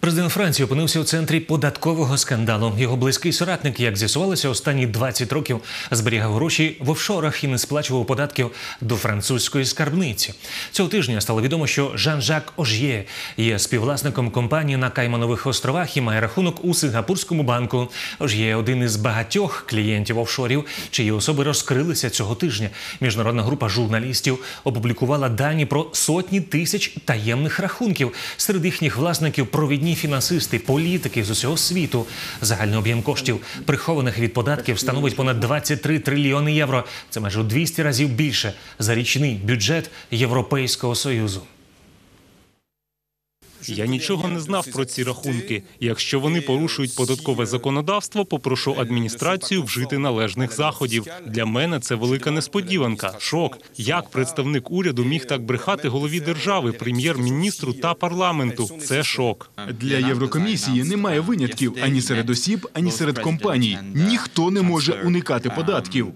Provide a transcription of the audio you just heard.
Президент Франції опинився у центрі податкового скандалу. Його близький соратник, як з'ясувалося, останні 20 років зберігав гроші в офшорах і не сплачував податків до французької скарбниці. Цього тижня стало відомо, що Жан-Жак Ож'є є співвласником компанії на Кайманових островах і має рахунок у Сингапурському банку. Ож'є один із багатьох клієнтів офшорів, чиї особи розкрилися цього тижня. Міжнародна група журналістів опублікувала дані про сотні тисяч таємних рахунків. Серед їхніх власників провідні фінансисти, політики з усього світу. Загальний об'єм коштів, прихованих від податків, становить понад 23 трильйони євро. Це майже у 200 разів більше за річний бюджет Європейського союзу. Я нічого не знав про ці рахунки. Якщо вони порушують податкове законодавство, попрошу адміністрацію вжити належних заходів. Для мене це велика несподіванка. Шок. Як представник уряду міг так брехати голові держави, прем'єр-міністру та парламенту? Це шок. Для Єврокомісії немає винятків ані серед осіб, ані серед компаній. Ніхто не може уникати податків.